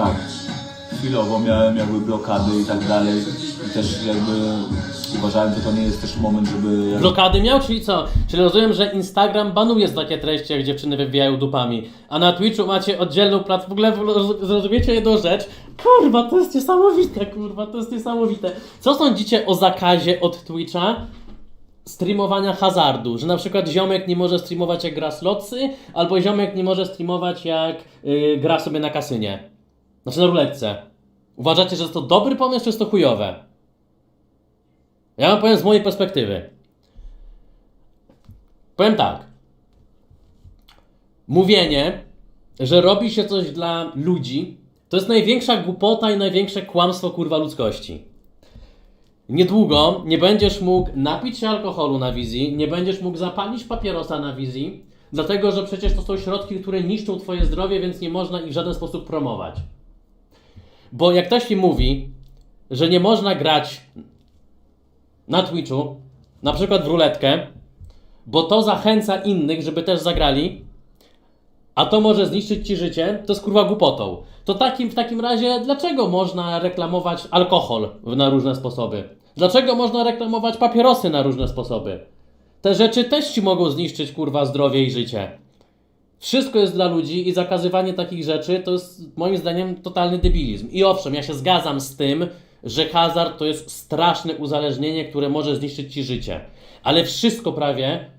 tak. Chwilowo miałem jakby blokady i tak dalej. I też jakby uważałem, że to nie jest też moment, żeby... Blokady miał, czyli co? Czyli rozumiem, że Instagram banuje za takie treści, jak dziewczyny wywijają dupami, a na Twitchu macie oddzielną platformę. W ogóle roz- zrozumiecie jedną rzecz. Kurwa, to jest niesamowite, kurwa, to jest niesamowite. Co sądzicie o zakazie od Twitcha streamowania hazardu? Że na przykład ziomek nie może streamować jak gra slotsy, albo ziomek nie może streamować jak yy, gra sobie na kasynie. Znaczy na ruletce. Uważacie, że jest to dobry pomysł, czy jest to chujowe? Ja wam powiem z mojej perspektywy. Powiem tak. Mówienie, że robi się coś dla ludzi, to jest największa głupota i największe kłamstwo kurwa ludzkości. Niedługo nie będziesz mógł napić się alkoholu na wizji, nie będziesz mógł zapalić papierosa na wizji, dlatego że przecież to są środki, które niszczą twoje zdrowie, więc nie można ich w żaden sposób promować. Bo jak ktoś mi mówi, że nie można grać na Twitchu, na przykład w ruletkę, bo to zachęca innych, żeby też zagrali, a to może zniszczyć ci życie, to jest kurwa głupotą. To takim, w takim razie, dlaczego można reklamować alkohol na różne sposoby? Dlaczego można reklamować papierosy na różne sposoby? Te rzeczy też ci mogą zniszczyć kurwa zdrowie i życie. Wszystko jest dla ludzi i zakazywanie takich rzeczy to jest moim zdaniem totalny debilizm. I owszem, ja się zgadzam z tym, że hazard to jest straszne uzależnienie, które może zniszczyć ci życie. Ale wszystko prawie,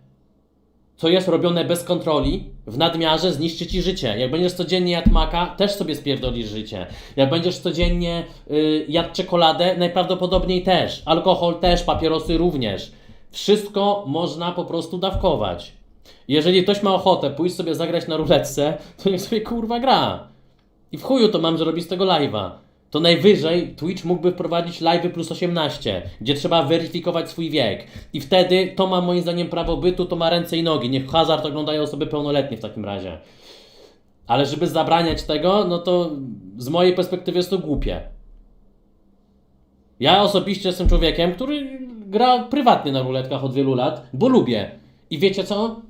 co jest robione bez kontroli, w nadmiarze zniszczy ci życie. Jak będziesz codziennie jadł maka, też sobie spierdolisz życie. Jak będziesz codziennie y, jadł czekoladę, najprawdopodobniej też. Alkohol też, papierosy również. Wszystko można po prostu dawkować. Jeżeli ktoś ma ochotę pójść sobie zagrać na ruletce, to niech sobie kurwa gra. I w chuju to mam zrobić z tego live'a. To najwyżej Twitch mógłby wprowadzić live'y plus 18, gdzie trzeba weryfikować swój wiek. I wtedy to ma moim zdaniem prawo bytu, to ma ręce i nogi. Niech hazard oglądają osoby pełnoletnie w takim razie. Ale żeby zabraniać tego, no to z mojej perspektywy jest to głupie. Ja osobiście jestem człowiekiem, który gra prywatnie na ruletkach od wielu lat, bo lubię. I wiecie co?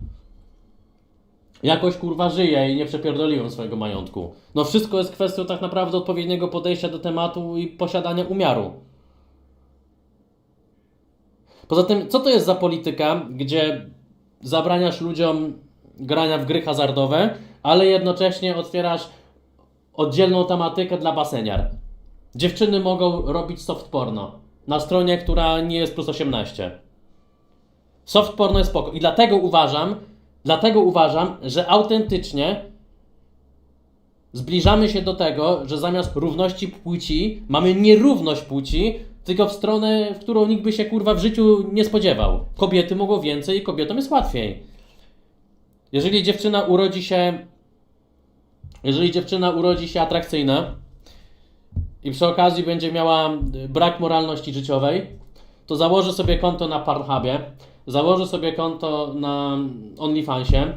Jakoś kurwa żyję i nie przepierdoliłem swojego majątku. No wszystko jest kwestią tak naprawdę odpowiedniego podejścia do tematu i posiadania umiaru. Poza tym, co to jest za polityka, gdzie zabraniasz ludziom grania w gry hazardowe, ale jednocześnie otwierasz oddzielną tematykę dla baseniar? Dziewczyny mogą robić soft porno na stronie, która nie jest plus 18. Soft porno jest spoko. I dlatego uważam, dlatego uważam, że autentycznie zbliżamy się do tego, że zamiast równości płci mamy nierówność płci, tylko w stronę, w którą nikt by się kurwa w życiu nie spodziewał. Kobiety mogą więcej i kobietom jest łatwiej. Jeżeli dziewczyna urodzi się jeżeli dziewczyna urodzi się atrakcyjna i przy okazji będzie miała brak moralności życiowej, to założy sobie konto na Pornhubie, założy sobie konto na OnlyFansie,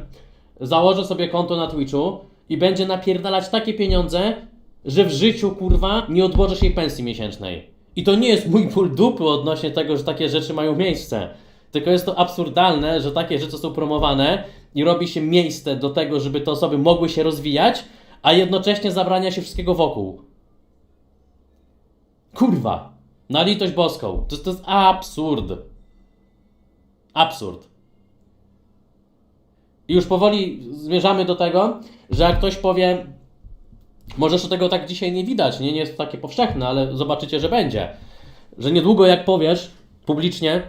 założy sobie konto na Twitchu i będzie napierdalać takie pieniądze, że w życiu, kurwa, nie odłożysz jej pensji miesięcznej. I to nie jest mój ból dupy odnośnie tego, że takie rzeczy mają miejsce. Tylko jest to absurdalne, że takie rzeczy są promowane i robi się miejsce do tego, żeby te osoby mogły się rozwijać, a jednocześnie zabrania się wszystkiego wokół. Kurwa. Na litość boską. To, to jest absurd. Absurd. I już powoli zmierzamy do tego, że jak ktoś powie, może jeszcze tego tak dzisiaj nie widać, nie, nie jest to takie powszechne, ale zobaczycie, że będzie. Że niedługo jak powiesz publicznie,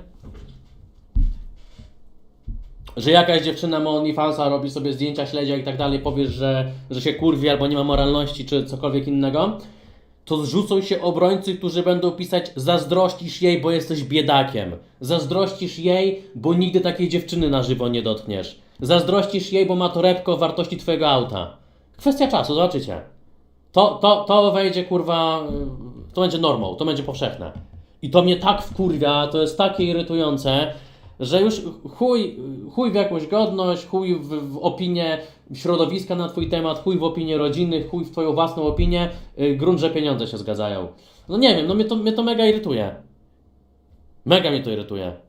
że jakaś dziewczyna ma OnlyFansa, robi sobie zdjęcia śledzia i tak dalej, powiesz, że, że się kurwi albo nie ma moralności czy cokolwiek innego, to zrzucą się obrońcy, którzy będą pisać zazdrościsz jej, bo jesteś biedakiem. Zazdrościsz jej, bo nigdy takiej dziewczyny na żywo nie dotkniesz. Zazdrościsz jej, bo ma torebkę o wartości twojego auta. Kwestia czasu, zobaczycie. To, to, to wejdzie, kurwa, to będzie normą, to będzie powszechne. I to mnie tak wkurwia, to jest takie irytujące, że już chuj, chuj w jakąś godność, chuj w, w opinię środowiska na twój temat, chuj w opinię rodziny, chuj w twoją własną opinię, y, grunt, że pieniądze się zgadzają. No nie wiem, no mnie to, mnie to mega irytuje. Mega mnie to irytuje.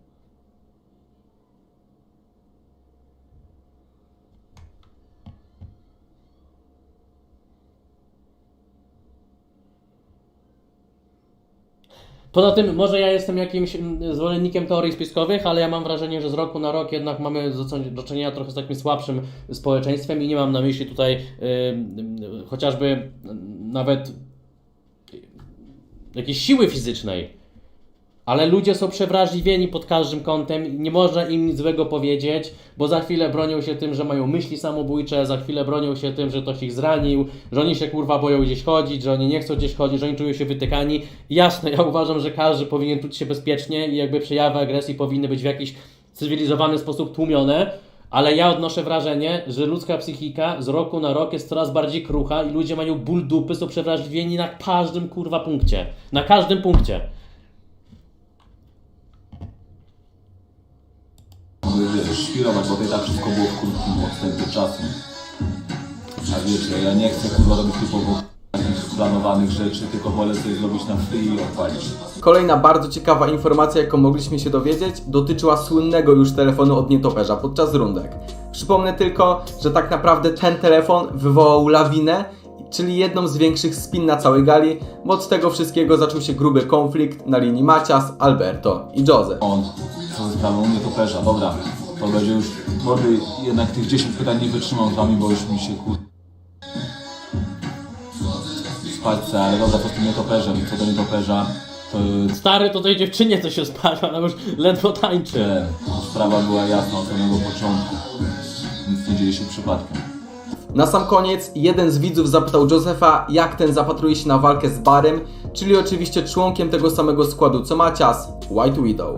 Poza tym, może ja jestem jakimś mm, zwolennikiem teorii spiskowych, ale ja mam wrażenie, że z roku na rok jednak mamy do czynienia trochę z takim słabszym społeczeństwem i nie mam na myśli tutaj y, y, chociażby y, nawet jakiejś siły fizycznej. Ale ludzie są przewrażliwieni pod każdym kątem nie można im nic złego powiedzieć, bo za chwilę bronią się tym, że mają myśli samobójcze, za chwilę bronią się tym, że ktoś ich zranił, że oni się kurwa boją gdzieś chodzić, że oni nie chcą gdzieś chodzić, że oni czują się wytykani. Jasne, ja uważam, że każdy powinien czuć się bezpiecznie i jakby przejawy agresji powinny być w jakiś cywilizowany sposób tłumione, ale ja odnoszę wrażenie, że ludzka psychika z roku na rok jest coraz bardziej krucha i ludzie mają ból dupy, są przewrażliwieni na każdym kurwa punkcie. Na każdym punkcie. Wiesz, świrować, bo tak było w krótkim odstępie czasu. A wiecie, ja nie chcę kurwa robić typowo takich planowanych rzeczy, tylko wolę sobie zrobić na i odpalić. Kolejna bardzo ciekawa informacja, jaką mogliśmy się dowiedzieć, dotyczyła słynnego już telefonu od nietoperza podczas rundek. Przypomnę tylko, że tak naprawdę ten telefon wywołał lawinę, czyli jedną z większych spin na całej gali, bo od tego wszystkiego zaczął się gruby konflikt na linii Macias, Alberto i Jose. On, co ze sprawą mnie toperza, dobra, to będzie już, mordy, jednak tych 10 pytań nie wytrzymam z wami, bo już mi się kur... Spać chcę, ale dobra, to z tym nietoperzem, co do nietoperza, to Stary to tej dziewczynie co się spadła, ona już ledwo tańczy. e, sprawa była jasna od samego początku. Nic nie dzieje się przypadkiem. Na sam koniec jeden z widzów zapytał Josefa, jak ten zapatruje się na walkę z Barem, czyli oczywiście członkiem tego samego składu co Macias, White Widow.